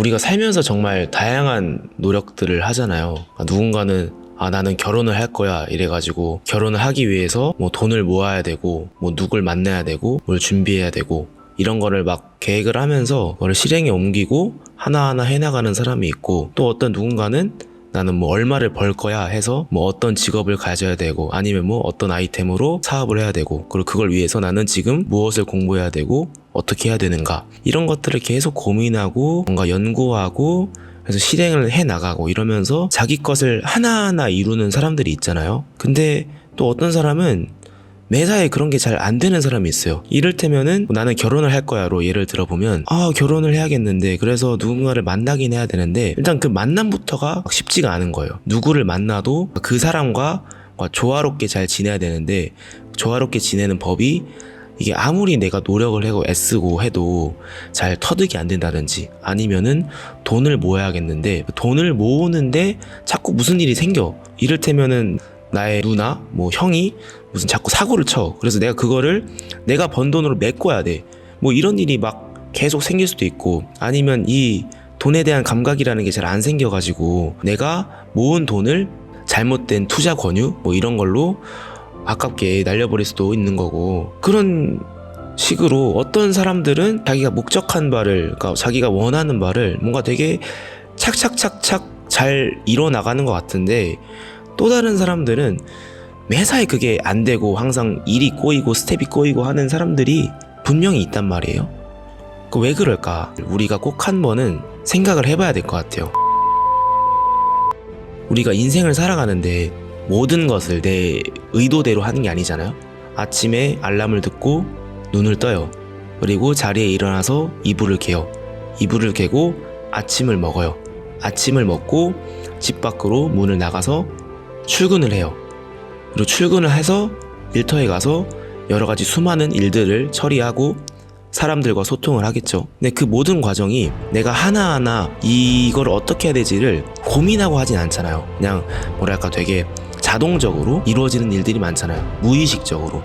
우리가 살면서 정말 다양한 노력들을 하잖아요. 아, 누군가는 아 나는 결혼을 할 거야 이래가지고 결혼을 하기 위해서 뭐 돈을 모아야 되고 뭐 누굴 만나야 되고 뭘 준비해야 되고 이런 거를 막 계획을 하면서 그걸 실행에 옮기고 하나하나 해나가는 사람이 있고 또 어떤 누군가는 나는 뭐 얼마를 벌 거야 해서 뭐 어떤 직업을 가져야 되고 아니면 뭐 어떤 아이템으로 사업을 해야 되고 그리고 그걸 위해서 나는 지금 무엇을 공부해야 되고 어떻게 해야 되는가 이런 것들을 계속 고민하고 뭔가 연구하고 그래서 실행을 해 나가고 이러면서 자기 것을 하나하나 이루는 사람들이 있잖아요. 근데 또 어떤 사람은 매사에 그런 게 잘 안 되는 사람이 있어요. 이를테면은 뭐 나는 결혼을 할 거야로 예를 들어보면 아 결혼을 해야겠는데 그래서 누군가를 만나긴 해야 되는데 일단 그 만남부터가 쉽지가 않은 거예요. 누구를 만나도 그 사람과 조화롭게 잘 지내야 되는데 조화롭게 지내는 법이 이게 아무리 내가 노력을 하고 애쓰고 해도 잘 터득이 안 된다든지 아니면은 돈을 모아야겠는데 돈을 모으는데 자꾸 무슨 일이 생겨 이를테면은 나의 누나 뭐 형이 무슨 자꾸 사고를 쳐. 그래서 내가 그거를 내가 번 돈으로 메꿔야 돼. 뭐 이런 일이 막 계속 생길 수도 있고 아니면 이 돈에 대한 감각이라는 게 잘 안 생겨가지고 내가 모은 돈을 잘못된 투자 권유 뭐 이런 걸로 아깝게 날려버릴 수도 있는 거고. 그런 식으로 어떤 사람들은 자기가 목적한 바를 그러니까 자기가 원하는 바를 뭔가 되게 착착착착 잘 이뤄 나가는 것 같은데 또 다른 사람들은 매사에 그게 안 되고 항상 일이 꼬이고 스텝이 꼬이고 하는 사람들이 분명히 있단 말이에요. 그 왜 그럴까? 우리가 꼭 한 번은 생각을 해봐야 될 것 같아요. 우리가 인생을 살아가는데 모든 것을 내 의도대로 하는 게 아니잖아요. 아침에 알람을 듣고 눈을 떠요. 그리고 자리에 일어나서 이불을 개요. 이불을 개고 아침을 먹어요. 아침을 먹고 집 밖으로 문을 나가서 출근을 해요. 그리고 출근을 해서 일터에 가서 여러 가지 수많은 일들을 처리하고 사람들과 소통을 하겠죠. 근데 그 모든 과정이 내가 하나하나 이걸 어떻게 해야 되지를 고민하고 하진 않잖아요. 그냥 뭐랄까 되게 자동적으로 이루어지는 일들이 많잖아요. 무의식적으로.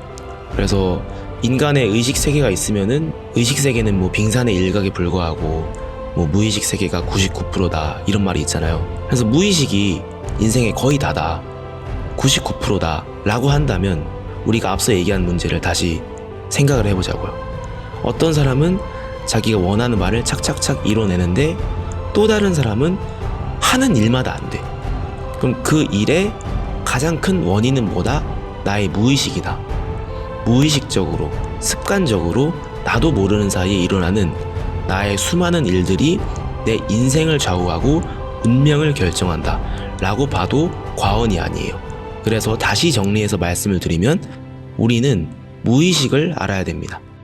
그래서 인간의 의식 세계가 있으면은 의식 세계는 뭐 빙산의 일각에 불과하고 뭐 무의식 세계가 99%다 이런 말이 있잖아요. 그래서 무의식이 인생의 거의 다다. 99%다 라고 한다면 우리가 앞서 얘기한 문제를 다시 생각을 해보자고요. 어떤 사람은 자기가 원하는 말을 착착착 이뤄내는데 또 다른 사람은 하는 일마다 안 돼. 그럼 그 일의 가장 큰 원인은 뭐다? 나의 무의식이다. 무의식적으로, 습관적으로 나도 모르는 사이에 일어나는 나의 수많은 일들이 내 인생을 좌우하고 운명을 결정한다. 라고 봐도 과언이 아니에요. 그래서 다시 정리해서 말씀을 드리면 우리는 무의식을 알아야 됩니다.